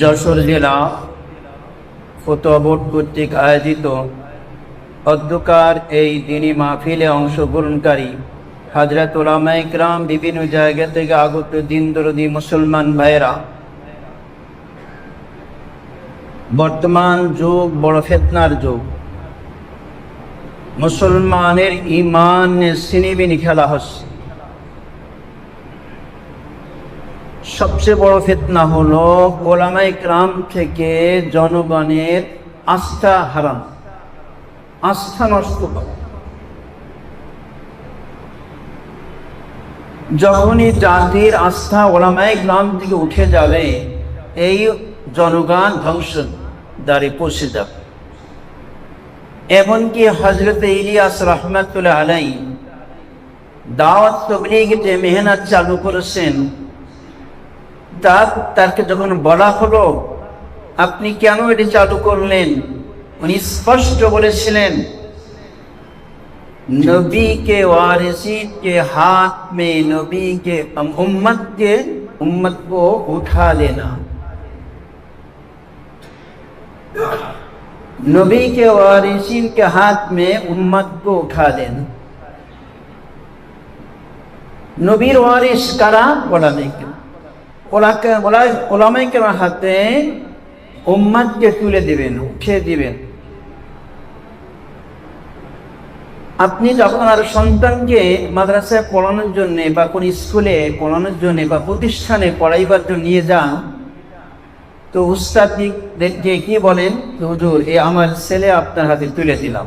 যশোর জেলা বোর্ড কর্তৃক আয়োজিত অধ্যকার এই দিনী মাহফিলে অংশগ্রহণকারী হাজরত ওলামা বিভিন্ন জায়গা থেকে আগত দিন দরদি মুসলমান ভাইয়েরা, বর্তমান যুগ বড় ফেতনার যুগ। মুসলমানের ইমান সিনেবিনি খেলা হচ্ছে। সবচেয়ে বড় ফেতনা হলো ওলামাই গ্রাম থেকে জনগণের আস্থা হারাম আস্থা নষ্ট করা। যখনই জাতির আস্থা ওলামাই গ্রাম থেকে উঠে যাবে, এই জনগণ ধ্বংস দ্বারে পৌঁছে যাবে এমনকি হজরত ইলিয়াস রহমতুল্লাহ আলাই দাওয়াত তবলিগতে মেহনত চালু করেছেন তার তাকে যখন বলা হলো আপনি কেন এটি চালু করলেন উনি স্পষ্ট বলেছিলেন नबी के वारिसी के हाथ में नबी के उम्मत के उम्मत को उठा लेना नबी के वारिसिन के हाथ में उम्मत को उठा लेना নবীর ওয়ারিস কারা ওলামাইকে ওলাকে ওলা ওলামাইকে হাতে উম্মাদকে তুলে দিবেন, উঠিয়ে দিবেন। আপনি যখন আর সন্তানকে মাদ্রাসায় পড়ানোর জন্য বা কোন স্কুলে পড়ানোর জন্য বা প্রতিষ্ঠানে পড়াইবার জন্য নিয়ে যান, তো উস্তাদ যে কি বলেন? হুজুর এ আমার ছেলে আপনার হাতে তুলে দিলাম।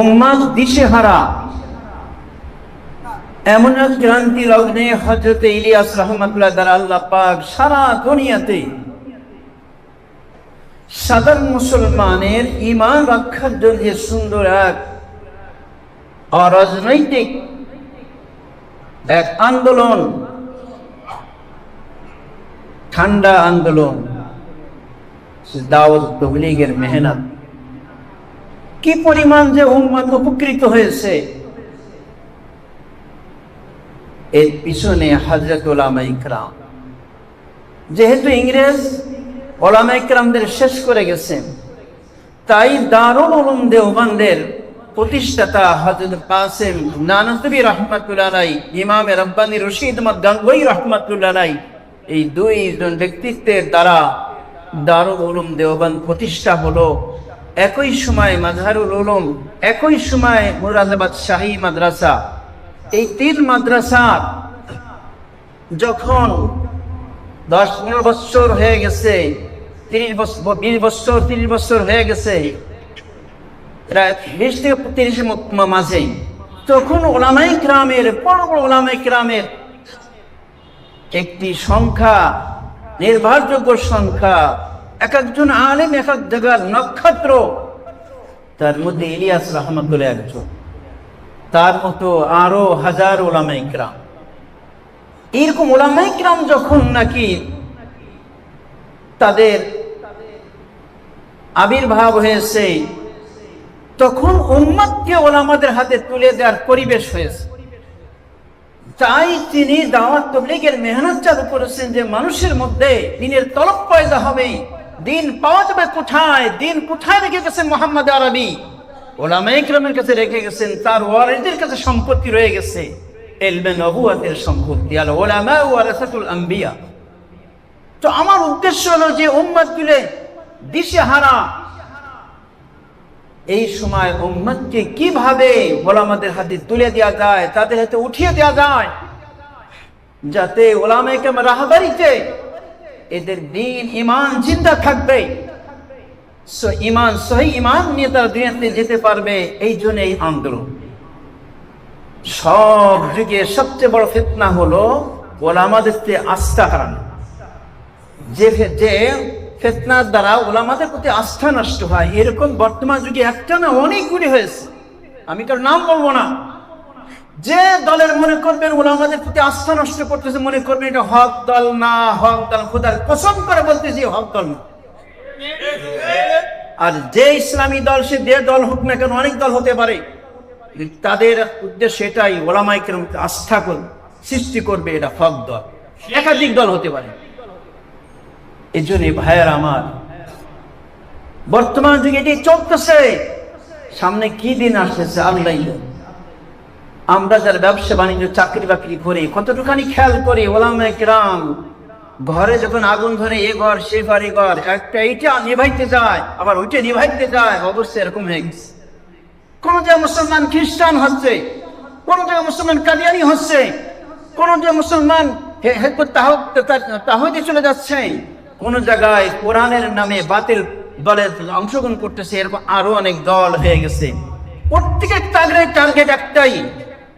উম্মাদ দিশেহারা। এমন এক ক্রান্তি লগ্নে হজরত ইলিয়াস রহমতুল্লাহ দ্বারা আল্লাহ পাক সারা দুনিয়াতে সাধারণ মুসলমানের ইমান রক্ষার জন্য সুন্দর এক অরাজনৈতিক এক আন্দোলন, ঠান্ডা আন্দোলন, দাওয়াত তবলিগের মেহনত। কি পরিমাণ যে উম্মত উপকৃত হয়েছে। এর পিছনে হাজরত ওলামা ইকরাম। যেহেতু ইংরেজ ওলামা ইকরামদের শেষ করে গেছেন তাই দারুল উলুম দেওবানদের প্রতিষ্ঠাতা হজরত কাসেম নানতবী রহমাতুল্লাহ ইমাম রব্বানি রশিদ মত গাঙ্গুই রহমাতুল্লাহ এই দুইজন ব্যক্তিত্বের দ্বারা দারুল উলুম দেওবান প্রতিষ্ঠা হলো। একই সময় মাঝহারুল উলুম, একই সময় মুরাদাবাদ শাহী মাদ্রাসা এই তিন মাদ্রাসা যখন দশ পনেরো বছর হয়ে গেছে, তিরিশ বছর বিশ বছর, তিরিশ বছর হয়ে গেছে, প্রায় বিশ থেকে তিরিশ মাঝে তখন ওলামাই গ্রামের বড় বড় ওলামাই গ্রামের একটি সংখ্যা, নির্ভরযোগ্য সংখ্যা, এক একজন আলেম, এক এক জায়গার নক্ষত্র, তার মধ্যে ইলিয়াস রহমতুল্লাহ একজন। তার মতো আরও হাজার ওলামাই গ্রাম এরকম ওলামাই গ্রাম যখন নাকি তাদের আবির্ভাব হয়েছে, তখন উম্মাদকে ওলামাদের হাতে তুলে দেওয়ার পরিবেশ হয়েছে। তাই তিনি দাওয়াত তবলিগের মেহনত চালু করেছেন যে মানুষের মধ্যে দিনের তলব পয়দা হবে, দিন পাওয়া যাবে কোথায়, দিন কোথায় রেখে গেছেন মোহাম্মদ আরবি? ওলামা ইকরামের কাছে রেখে গেছেন, তার ওয়ারিদের কাছে সম্পত্তি রয়ে গেছে। এলবে নবুয়াতের সম্পত্তি, আল ওলামা ওয়ারাসাতুল আম্বিয়া। তো আমার উদ্দেশ্য হলো যে উম্মত গুলে দিশে হারা। এই সময় উম্মতকে কীভাবে ওলামাদের হাতে তুলে দেওয়া যায়, তাদের হাতে উঠিয়ে দেওয়া যায়, যাতে ওলামাকে রাহাবারিতে এদের দিন ইমান জিন্দা থাকবে। ইমান, সহি ইমান নিয়ে তারা দুনিয়াতে যেতে পারবে, এই জন্য এই আন্দোলন। সব যুগে সবচেয়ে বড় ফেতনা হলো ওলামাদের আস্থা হারানো। যে যে ফেতনার দ্বারা ওলামাদের প্রতি আস্থা নষ্ট হয়, এরকম বর্তমান যুগে একটা না অনেকগুলি হয়েছে। আমি কার নাম বলব না। যে দলের মনে করবেন ওলামাদের প্রতি আস্থা নষ্ট করতেছে, মনে করবেন এটা হক দল না, হক দল, খোদার পছন্দ করে বলতেছি, হক দল না। আর যে ইসলামী দল, সে যে দল হোক না কেন অনেক দল হতে পারে। তাদের উদ্দেশ্য এটাই ওলামাইকের আস্থা কর, সৃষ্টি করবে এটা হক দল। একাধিক দল হতে পারে। এই জন্য ভাইয়ের আমার, বর্তমান যুগে এটি চলতেছে। সামনে কি দিন আসতেছে আল্লাহ আমরা যারা ব্যবসা, বাণিজ্য চাকরি বাকরি করে কতটুখানি খেয়াল করি ওলামে কিরাম ঘরে যখন আগুন ধরে, এ ঘর, সে ঘর, এ ঘর, একটা এইটা নিভাইতে যায় আবার ওইটা নিভাইতে যায় অবশ্যই এরকম হয়ে গেছে। কোন জায়গায় মুসলমান খ্রিস্টান হচ্ছে, কোন জায়গায় মুসলমান কাদিয়ানি হচ্ছে, কোন জায়গায় মুসলমান হে- হেরপুর তাহ- তা- তাহিদে চলে যাচ্ছে। কোন জায়গায় কোরআনের নামে বাতিল দলে অংশগ্রহণ করতেছে, এরকম আরও অনেক দল হয়ে গেছে। প্রত্যেকের টার্গেট টার্গেট একটাই,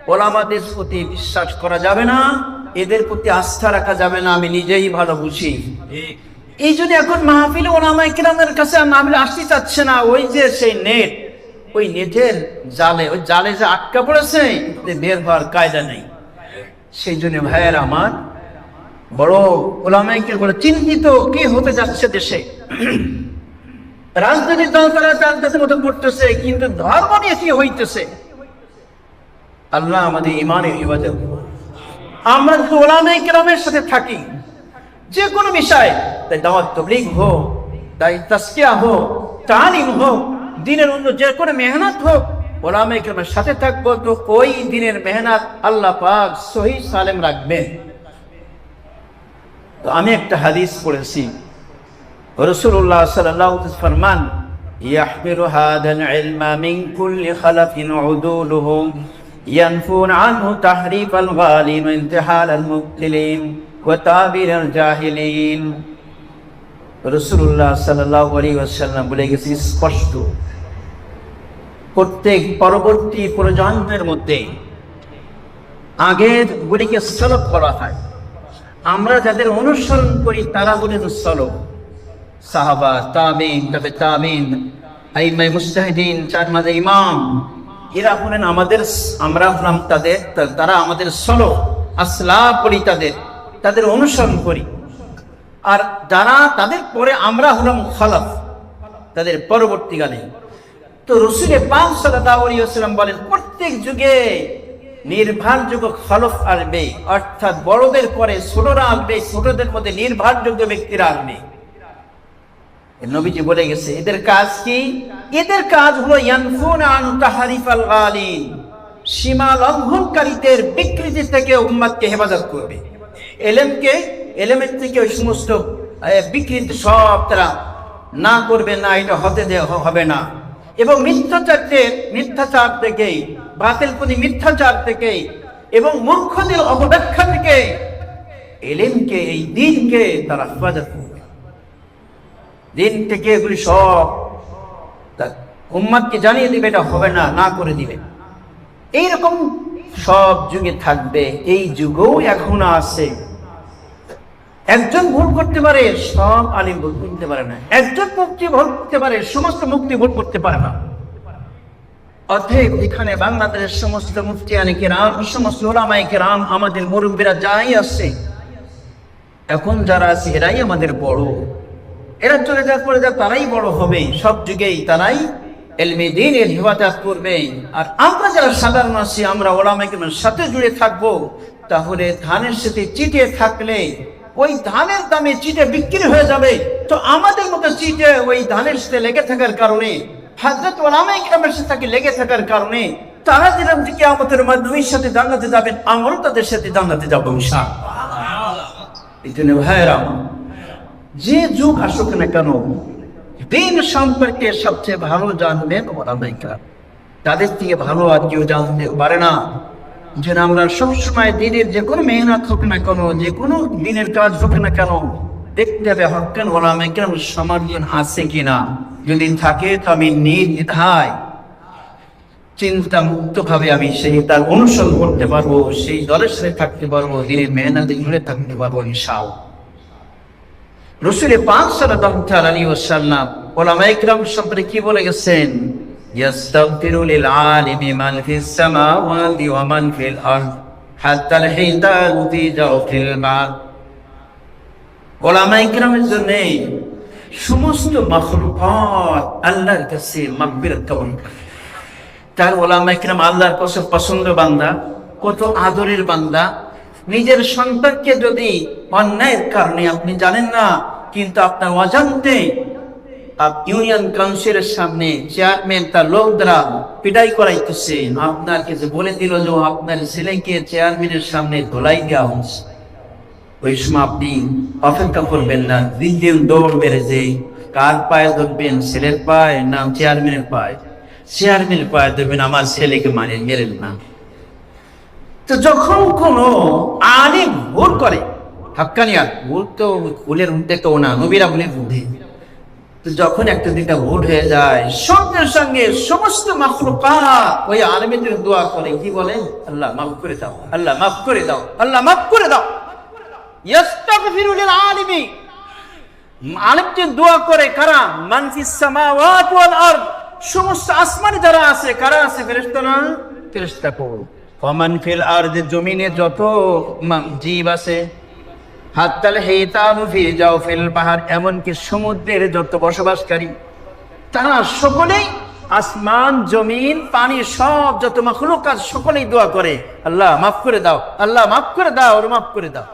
ওলামাদের প্রতি বিশ্বাস করা যাবে না। এদের প্রতি আস্থা রাখা যাবে না আমি নিজেই ভালো বুঝি। এই যদি এখন মাহফিল ওলামাই কিরামের কাছে মাহফিল আসতে চাচ্ছে না। ওই যে সেই নেট ওই নেটের জালে ওই জালে যে আটকা পড়েছে বের হওয়ার কায়দা নেই। সেই জন্য ভাইয়ের আমার বড় ওলামাইকে বলে চিন্তিত কি হতে যাচ্ছে দেশে। রাজনৈতিক দল তারা তাদের মতো করতেছে কিন্তু ধর্ম নিয়ে কি হইতেছে? আল্লাহ আমাদের ইমানের হেফাজত করুন। আমরা যদি ওলামাই কেরামের সাথে থাকি যে কোনো বিষয় তাই দাওয়াত তবলিগ হোক তাই তাস্কিয়া হোক তালিম হোক দিনের অন্য যে কোনো মেহনত হোক ওলামাই কেরামের সাথে থাকবো তো ওই দিনের মেহনত আল্লাহ পাক সহি সালেম রাখবেন তো আমি একটা হাদিস পড়েছি রসুল্লাহ সাল্লাহ ফরমান يحمل هذا العلم من كل خلف عدولهم ينفون عنه تحريف الغالين وانتحال المبتلين وتعبير الجاهلين রসুল্লাহ সাল্লাহ আলী আসাল্লাম বলে গেছি স্পষ্ট প্রত্যেক পরবর্তী প্রজন্মের মধ্যে আগের গুলিকে সলভ করা হয় আমরা যাদের অনুসরণ করি তারা বলে সলভ সাহাবা তাবিন তবে তাবিন আইমাই মুস্তাহিদিন চার মাঝে ইমাম এরা হলেন আমাদের আমরা হলাম তাদের তারা আমাদের সলো আসলা পড়ি তাদের তাদের অনুসরণ করি। আর যারা তাদের পরে আমরা হলাম খলফ, তাদের পরবর্তীকালে। তো রসুলের সাল্লাম বলেন, প্রত্যেক যুগে নির্ভরযোগ্য খলফ আসবে, অর্থাৎ বড়দের পরে ছোটরা আসবে, ছোটদের মধ্যে নির্ভরযোগ্য ব্যক্তিরা আসবে। নবীজি বলে গেছে, এদের কাজ কি? এদের কাজ হলো আন সীমা লঙ্ঘনকারীদের বিকৃতি থেকে উম্মাদকে হেফাজত করবে। এলেমকে, এলেমের থেকে ওই সমস্ত বিকৃতি সব তারা না করবে না, এটা হতে দেওয়া হবে না। এবং মিথ্যাচারদের মিথ্যাচার থেকে বাতিল প্রতি মিথ্যাচার থেকে এবং মূর্খদের অপব্যাখ্যা থেকে এলেমকে, এই দিনকে তারা হেফাজত করবে। দিন থেকে এগুলি সব উম্মাদকে জানিয়ে দিবে, এটা হবে না না করে দিবে। এইরকম সব যুগে থাকবে, এই যুগও এখন আছে। একজন ভুল করতে পারে, সব আলিম ভুল করতে পারে না। একজন মুক্তি ভুল করতে পারে, সমস্ত মুক্তি ভুল করতে পারে না। অতএব এখানে বাংলাদেশের সমস্ত মুফতি আনি কেরাম, সমস্ত ওলামাই কেরাম, আমাদের মুরব্বীরা যাই আসছে এখন যারা আছে, এরাই আমাদের বড়। এরা চলে যাওয়ার পরে যা তারাই বড় হবে সব যুগেই তারাই এলমে দিনের হেফাজত করবে আর আমরা যারা সাধারণ আছি, আমরা ওলামাইকের সাথে জুড়ে থাকব, তাহলে ধানের সাথে চিটে থাকলে ওই ধানের দামে চিটে বিক্রি হয়ে যাবে। তো আমাদের মতো চিটে ওই ধানের সাথে লেগে থাকার কারণে হাজরত গ্রামের সাথে লেগে থাকার কারণে, তারা যেরকম থেকে আমাদের মাধ্যমের সাথে জান্নাতে যাবেন, আমরাও তাদের সাথে জান্নাতে যাব ইনশাআল্লাহ। এই জন্য যে যুগ আসুক না কেন, দিন সম্পর্কে সবচেয়ে ভালো জানবেন ওলামাইকা তাদের থেকে ভালো আর কেউ জানতে পারে না। যেন আমরা সবসময় দিনের যে কোনো মেহনত হোক না কেন, যে কোনো দিনের কাজ হোক না কেন, দেখতে হবে হকেন ওলামাইকা সমার্জন আছে কিনা। যদি থাকে, তো আমি নির্দ্বিধায় চিন্তা মুক্ত ভাবে আমি সেই তার অনুসরণ করতে পারব, সেই দলের সাথে থাকতে পারব, দিনের মেহনতে জুড়ে থাকতে পারব ইনশাও রসুলের পাঁচ সাল্লাহ আলী ওসাল্লাম ওলামা ইকরাম সম্পর্কে কি বলে গেছেন يستغفر للعالم من في السماوات ومن في الأرض حتى الحيتان في جوف الماء ওলামা ইকরামের জন্য সমস্ত মখলুকাত আল্লাহর কাছে মাগফিরাত কামনা করে তার ওলামা ইকরাম আল্লাহর কাছে পছন্দ বান্দা কত আদরের বান্দা নিজের সন্তানকে যদি অন্যায়ের কারণে আপনি জানেন না কিন্তু আপনার অজান্তে ইউনিয়ন কাউন্সিলের সামনে চেয়ারম্যান তার লোক দ্বারা পিটাই করাইতেছে। আপনাকে যে বলে দিল যে আপনার ছেলেকে চেয়ারম্যানের সামনে ধোলাই দেওয়া হচ্ছে। ওই সময় আপনি অপেক্ষা করবেন না। দিন দিন দৌড় মেরে যে কার পায়ে ধরবেন? ছেলের পায়ে না চেয়ারম্যানের পায়ে? চেয়ারম্যানের পায়ে ধরবেন, আমার ছেলেকে মানে মেরেন না। তো যখন কোনো আলিম ভুল করে হাক্কানিয়া। ভুল তো ভুলের তো না নবীরা ভুলের তো যখন একটা দুইটা ভুল হয়ে যায়, সঙ্গে সঙ্গে সমস্ত মাখলুকা ওই আলমীদের দোয়া করে, কি বলে? আল্লাহ মাফ করে দাও, আল্লাহ মাফ করে দাও, আল্লাহ মাফ করে দাও। করে কারা? সমস্ত আছে, কারা আছে? যত জীব আছে হাত্তাল হেতাম ফি যাও ফিল পাহাড়, এমনকি সমুদ্রের যত বসবাসকারী, তারা সকলেই আসমান, জমিন, পানি, সব যত মাখলুকাত সকলেই দোয়া করে। আল্লাহ মাফ করে দাও, আল্লাহ মাফ করে দাও, ওর মাফ করে দাও।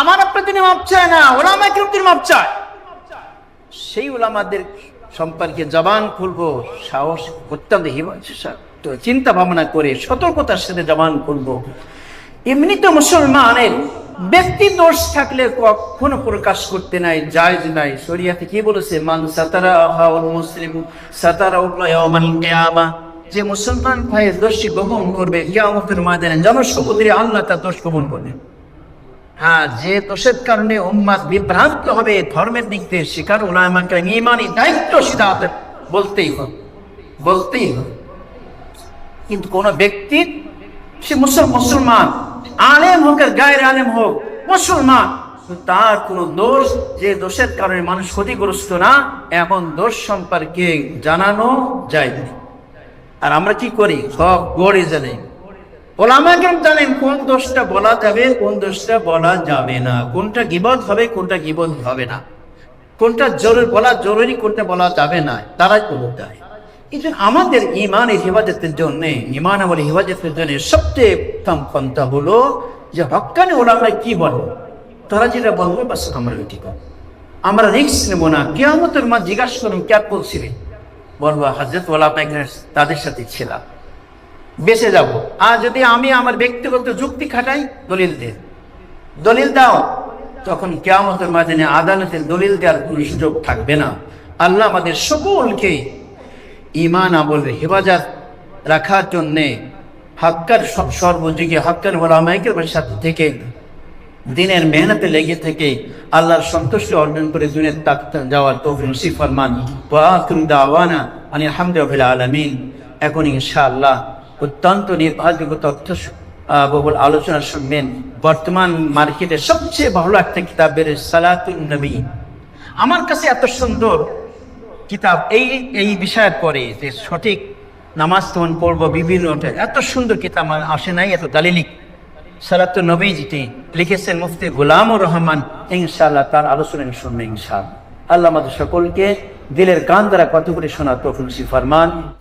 আমার আপনার তিনি মাপ চায় না, ওরা আমাকে মাপ চায়? সেই ওলামাদের সম্পর্কে জবান খুলবো, সাহস অত্যন্ত চিন্তা ভাবনা করে সতর্কতার সাথে জবান খুলবো। এমনি তো মুসলমানের ব্যক্তি দোষ থাকলে কখনো প্রকাশ করতে নাই, জায়জ নাই। শরিয়াতে কি বলেছে? মান সাতারা মুসলিম সাতারা কিয়ামা। যে মুসলমান ভাইয়ের দোষী গোপন করবে, কিয়ামতের ময়দানে জনসমুদ্রে আল্লাহ তার দোষ গোপন করবে। হ্যাঁ যে দোষের কারণে উম্মাদ বিভ্রান্ত হবে, ধর্মের দিক থেকে শিকার ওলামাকে ইমানি দায়িত্ব সেটা বলতেই হবে বলতেই হবে। কিন্তু কোন ব্যক্তি, সে মুসল- মুসলমান আলেম হোক আর গায়ের আলেম হোক, মুসলমান। তার কোনো দোষ যে দোষের কারণে মানুষ ক্ষতিগ্রস্ত না, এমন দোষ সম্পর্কে জানানো যায় না আর আমরা কি করি? সব গড়ে জানি। ওলামাকে জানেন কোন দোষটা বলা যাবে, কোন দোষটা বলা যাবে না? কোনটা গিবত হবে, কোনটা গিবত হবে না? কোনটা জরুরি বলা জরুরি, কোনটা বলা যাবে না? তারাই বলে দেয়। এই আমাদের ইমানের হেফাজতের জন্য, ইমান আমলের হেফাজতের জন্য সবচেয়ে উত্তম পন্থা হলো যে হকানে ওলামায় কি বলে? তারা যেটা বলবে, বাস আমরা করব। আমরা রিক্স নেব না, কেয়ামতের মা জিজ্ঞাসা করুন ক্যাপ বলছিলেন বলব হাজরত ওলামা তাদের সাথে ছিলাম বেঁচে যাব। আর যদি আমি আমার ব্যক্তিগত যুক্তি খাটাই, দলিল দে। দলিল দাও। তখন কেয়ামতের মাঝে আদালতের দলিল দেওয়ার কোনো সুযোগ থাকবে না। আল্লাহ আমাদের সকলকে ইমান আমল হেফাজত রাখার জন্যে হাক্কার সর্বযুগে হাক্কার ওলামাইকের সাথে থেকে, দিনের মেহনতে লেগে থেকে আল্লাহর সন্তুষ্টি অর্জন করে দুনিয়ার তাক যাওয়ার তৌফিক নসিব ফরমান। ওয়া আখিরু দাওয়ানা আনি আলহামদুলিল্লাহ আলামিন। এখন ইনশাআল্লাহ অত্যন্ত নির্ভরযোগ্য তথ্য বহুল আলোচনা শুনবেন। বর্তমান মার্কেটে সবচেয়ে ভালো একটা কিতাব বের সালাতুন নবী। আমার কাছে এত সুন্দর কিতাব এই এই বিষয়ের পরে যে সঠিক নামাজ তখন পড়ব বিভিন্ন এত সুন্দর কিতাব আসে নাই, এত দালিলিক। সালাত নবী যেটি লিখেছেন মুফতি গোলামুর রহমান, ইনশাআল্লাহ তার আলোচনা শুনবে ইনশাআল্লাহ। আল্লাহ সকলকে দিলের গান দ্বারা কত করে শোনা তফুলসি ফরমান।